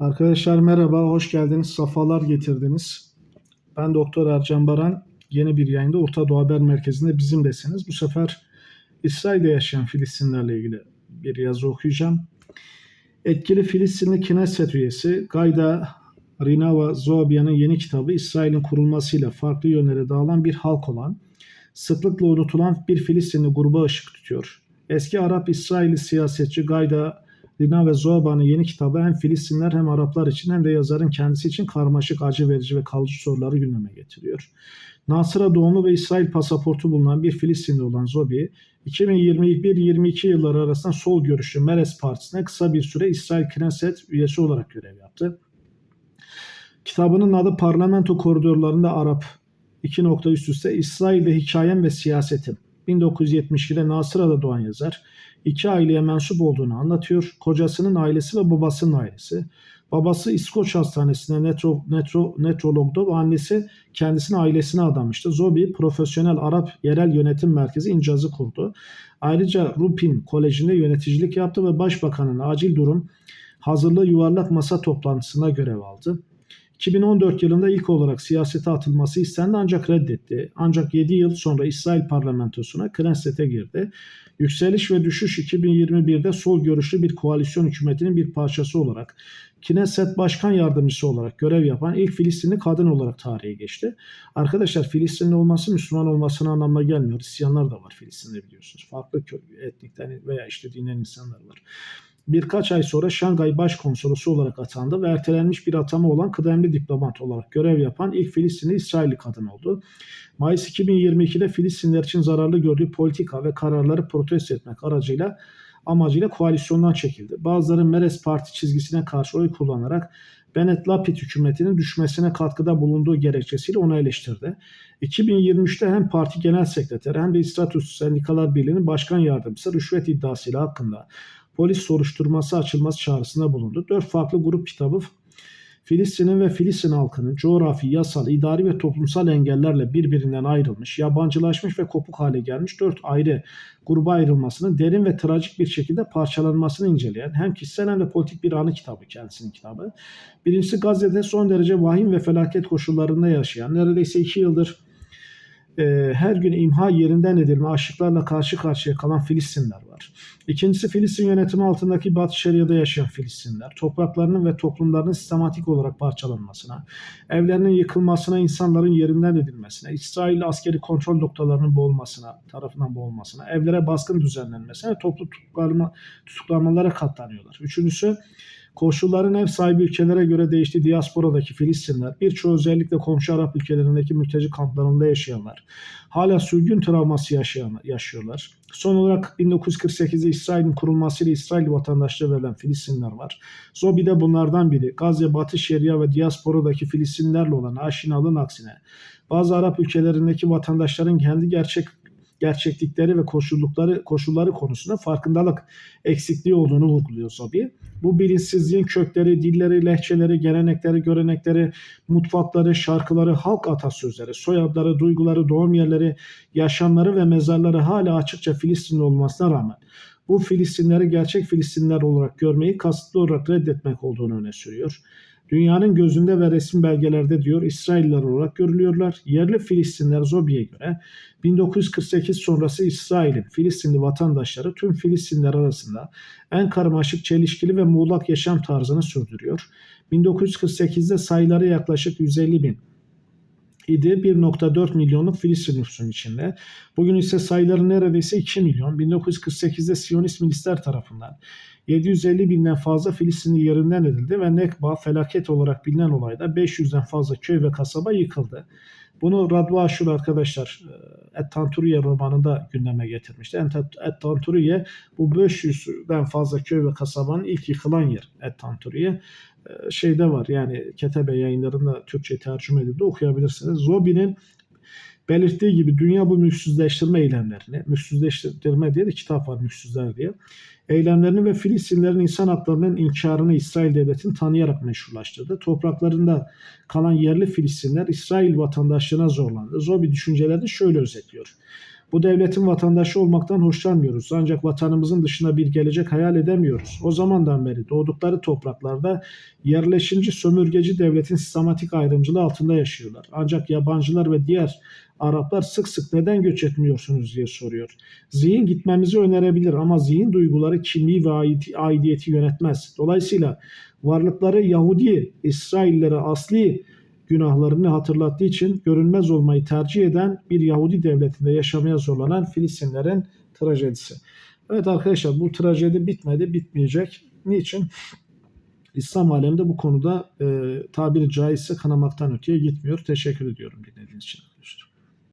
Arkadaşlar merhaba, hoş geldiniz, safalar getirdiniz. Ben Doktor Ercan Baran, yeni bir yayında Orta Doğu Haber Merkezi'nde bizimlesiniz. Bu sefer İsrail'de yaşayan Filistinlerle ilgili bir yazı okuyacağım. Etkili Filistinli Knesset üyesi Gayda Rinava Zoabia'nın yeni kitabı İsrail'in kurulmasıyla farklı yönlere dağılan bir halk olan, sıklıkla unutulan bir Filistinli gruba ışık tutuyor. Eski Arap-İsrailli siyasetçi Gayda Lina ve Zoaba'nın yeni kitabı hem Filistinler hem Araplar için hem de yazarın kendisi için karmaşık, acı verici ve kalıcı soruları gündeme getiriyor. Nasıra doğumlu ve İsrail pasaportu bulunan bir Filistinli olan Zobi, 2021-22 yılları arasında sol görüşlü Meres Partisi'ne kısa bir süre İsrail Knesset üyesi olarak görev yaptı. Kitabının adı Parlamento Koridorlarında Arap. İki nokta üst üste İsrail'de Hikayem ve Siyasetim. 1972'de Nasıra'da doğan yazar iki aileye mensup olduğunu anlatıyor. Kocasının ailesi ve babasının ailesi. Babası İskoç Hastanesi'nde netro, netro, netrologdu ve annesi kendisini ailesine adamıştı. Zobi profesyonel Arap yerel yönetim merkezi İncaz'ı kurdu. Ayrıca Rupin Koleji'nde yöneticilik yaptı ve başbakanın acil durum hazırlığı yuvarlak masa toplantısına görev aldı. 2014 yılında ilk olarak siyasete atılması istendi ancak reddetti. Ancak 7 yıl sonra İsrail parlamentosuna Knesset'e girdi. Yükseliş ve düşüş 2021'de sol görüşlü bir koalisyon hükümetinin bir parçası olarak Knesset Başkan Yardımcısı olarak görev yapan ilk Filistinli kadın olarak tarihe geçti. Arkadaşlar Filistinli olması Müslüman olmasına anlamına gelmiyor. Hristiyanlar da var Filistin'de biliyorsunuz. Farklı etnikten veya işte dinden insanlar var birkaç ay sonra Şangay Başkonsolosu olarak atandı ve ertelenmiş bir atama olan kıdemli diplomat olarak görev yapan ilk Filistinli İsrailli kadın oldu. Mayıs 2022'de Filistinler için zararlı gördüğü politika ve kararları protesto etmek aracıyla amacıyla koalisyondan çekildi. Bazıları Meres Parti çizgisine karşı oy kullanarak Bennett Lapid hükümetinin düşmesine katkıda bulunduğu gerekçesiyle onu eleştirdi. 2023'te hem parti genel sekreteri hem de İstratus Sendikalar Birliği'nin başkan yardımcısı rüşvet iddiasıyla hakkında polis soruşturması açılması çağrısında bulundu. Dört farklı grup kitabı Filistin'in ve Filistin halkının coğrafi, yasal, idari ve toplumsal engellerle birbirinden ayrılmış, yabancılaşmış ve kopuk hale gelmiş dört ayrı gruba ayrılmasının derin ve trajik bir şekilde parçalanmasını inceleyen hem kişisel hem de politik bir anı kitabı kendisinin kitabı. Birincisi Gazze'de son derece vahim ve felaket koşullarında yaşayan, neredeyse iki yıldır e, her gün imha yerinden edilme aşıklarla karşı karşıya kalan Filistinler var. İkincisi Filistin yönetimi altındaki Batı Şeria'da yaşayan Filistinler. Topraklarının ve toplumlarının sistematik olarak parçalanmasına, evlerinin yıkılmasına, insanların yerinden edilmesine, İsrail askeri kontrol noktalarının boğulmasına, tarafından boğulmasına, evlere baskın düzenlenmesine, toplu tutuklanma, tutuklanmalara katlanıyorlar. Üçüncüsü Koşulların ev sahibi ülkelere göre değiştiği diasporadaki Filistinler, birçoğu özellikle komşu Arap ülkelerindeki mülteci kamplarında yaşayanlar, hala sürgün travması yaşayan, yaşıyorlar. Son olarak 1948'de İsrail'in kurulmasıyla İsrail vatandaşlığı verilen Filistinler var. Zobi de bunlardan biri. Gazze, Batı Şeria ve diasporadaki Filistinlerle olan aşinalığın aksine bazı Arap ülkelerindeki vatandaşların kendi gerçek gerçeklikleri ve koşullukları koşulları konusunda farkındalık eksikliği olduğunu vurguluyor Zobi. Bu bilinçsizliğin kökleri, dilleri, lehçeleri, gelenekleri, görenekleri, mutfakları, şarkıları, halk atasözleri, soyadları, duyguları, doğum yerleri, yaşamları ve mezarları hala açıkça Filistinli olmasına rağmen bu Filistinleri gerçek Filistinler olarak görmeyi kasıtlı olarak reddetmek olduğunu öne sürüyor. Dünyanın gözünde ve resim belgelerde diyor İsrailler olarak görülüyorlar. Yerli Filistinler Zobi'ye göre 1948 sonrası İsrail'in Filistinli vatandaşları tüm Filistinler arasında en karmaşık, çelişkili ve muğlak yaşam tarzını sürdürüyor. 1948'de sayıları yaklaşık 150 bin idi 1.4 milyonluk Filistin nüfusun içinde. Bugün ise sayıları neredeyse 2 milyon. 1948'de Siyonist milisler tarafından 750 binden fazla Filistinli yerinden edildi ve Nekba felaket olarak bilinen olayda 500'den fazla köy ve kasaba yıkıldı. Bunu Radva Aşur arkadaşlar e, Et Tanturiye romanında gündeme getirmişti. Et Tanturiye bu 500'den fazla köy ve kasabanın ilk yıkılan yer Et Tanturiye. E, şeyde var yani Ketebe yayınlarında Türkçe tercüme edildi okuyabilirsiniz. Zobi'nin belirttiği gibi dünya bu mülksüzleştirme eylemlerini, mülksüzleştirme diye de kitap var mülksüzler diye, eylemlerini ve Filistinlerin insan haklarının inkarını İsrail devletini tanıyarak meşrulaştırdı. Topraklarında kalan yerli Filistinler İsrail vatandaşlığına zorlandı. Zobi düşüncelerini şöyle özetliyor. Bu devletin vatandaşı olmaktan hoşlanmıyoruz. Ancak vatanımızın dışına bir gelecek hayal edemiyoruz. O zamandan beri doğdukları topraklarda yerleşimci sömürgeci devletin sistematik ayrımcılığı altında yaşıyorlar. Ancak yabancılar ve diğer Araplar sık sık neden göç etmiyorsunuz diye soruyor. Zihin gitmemizi önerebilir ama zihin duyguları kimliği ve aidiyeti yönetmez. Dolayısıyla varlıkları Yahudi, İsraillere asli günahlarını hatırlattığı için görünmez olmayı tercih eden bir Yahudi devletinde yaşamaya zorlanan Filistinlerin trajedisi. Evet arkadaşlar bu trajedi bitmedi, bitmeyecek. Niçin? İslam aleminde bu konuda e, tabiri caizse kanamaktan öteye gitmiyor. Teşekkür ediyorum dinlediğiniz için.